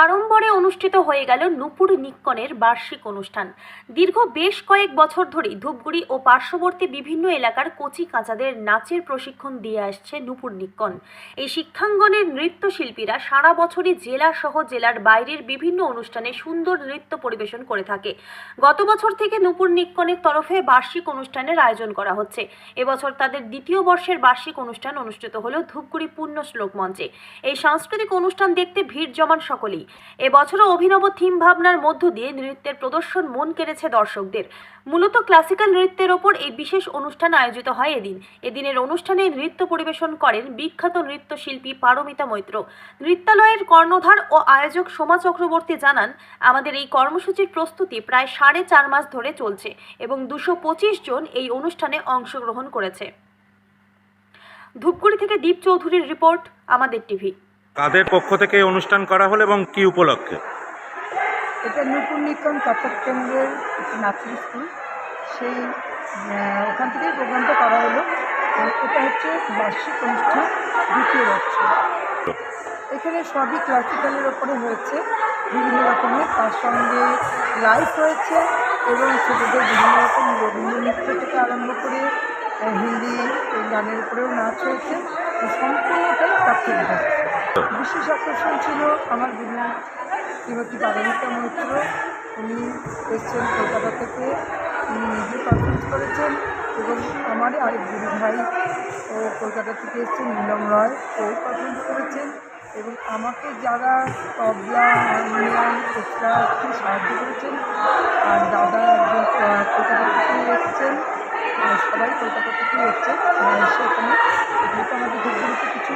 সাড়ম্বরে অনুষ্ঠিত হয়ে গেল নূপুর নিক্কনের বার্ষিক অনুষ্ঠান। দীর্ঘ বেশ কয়েক বছর ধরেই ধূপগুড়ি ও পার্শ্ববর্তী বিভিন্ন এলাকার কচি কাঁচাদের নাচের প্রশিক্ষণ দিয়ে আসছে নূপুর নিক্কন। এই শিক্ষাঙ্গনের নৃত্যশিল্পীরা সারা বছরই জেলা সহ জেলার বাইরের বিভিন্ন অনুষ্ঠানে সুন্দর নৃত্য পরিবেশন করে থাকে। গত বছর থেকে নূপুর নিক্কনের তরফে বার্ষিক অনুষ্ঠানের আয়োজন করা হচ্ছে। এবছর তাদের দ্বিতীয় বর্ষের বার্ষিক অনুষ্ঠান অনুষ্ঠিত হলো ধূপগুড়ি পূর্ণ শ্লোক মঞ্চে। এই সাংস্কৃতিক অনুষ্ঠান দেখতে ভিড় জমান সকলেই। এবছরও অভিনব থিম ভাবনার মধ্য দিয়ে নৃত্যের প্রদর্শন মন কেড়েছে দর্শকদের। মূলত ক্লাসিক্যাল নৃত্যের ওপর এই বিশেষ অনুষ্ঠান আয়োজিত হয় এদিন। এদিনের অনুষ্ঠানে নৃত্য পরিবেশন করেন বিখ্যাত নৃত্যশিল্পী পারমিতা মৈত্র। নৃত্যালয়ের কর্ণধার ও আয়োজক সোমা চক্রবর্তী জানান, আমাদের এই কর্মসূচির প্রস্তুতি প্রায় সাড়ে চার মাস ধরে চলছে এবং দুশো জন এই অনুষ্ঠানে অংশগ্রহণ করেছে। ধূপগুড়ি থেকে দীপ চৌধুরীর রিপোর্ট, আমাদের টিভি। কাদের পক্ষ থেকে এই অনুষ্ঠান করা হলো এবং কি উপলক্ষে? এটা নূপুর নিকন কত্থক কেন্দ্রের নাচের স্কুল সেই ওখান থেকেই প্রোগ্রামটা করা হলো। এটা হচ্ছে বার্ষিক অনুষ্ঠান, দ্বিতীয় বছর এখানে সবই ক্লাসিক্যালের ওপরে হয়েছে, বিভিন্ন রকমের। তার সঙ্গে লাইভ হয়েছে এবং ছোটোদের বিভিন্ন রকম রবীন্দ্র নৃত্য থেকে আরম্ভ করে হিন্দি, গানের উপরেও নাচ হয়েছে। সম্পূর্ণটাই কার্তিক বিশেষ আকর্ষণ ছিল আমার গুরু শ্রীমতী পারমিতা মৈত্র। উনি এসছেন কলকাতা থেকে। উনি নিজে পারফরমেন্স করেছেন এবং আমার আরেক গুরু ভাই ও কলকাতা থেকে এসছেন, নীলম রয় ও পারফরমেন্স করেছেন। এবং আমাকে যারা তবলা হারমোনিয়াম এক্সট্রা একটু সাহায্য করেছেন, আর দাদা একজন কলকাতা থেকে এসছেন সবাই কলকাতা থেকে এসছেন সেখানে এগুলো তো আমাদের কিছু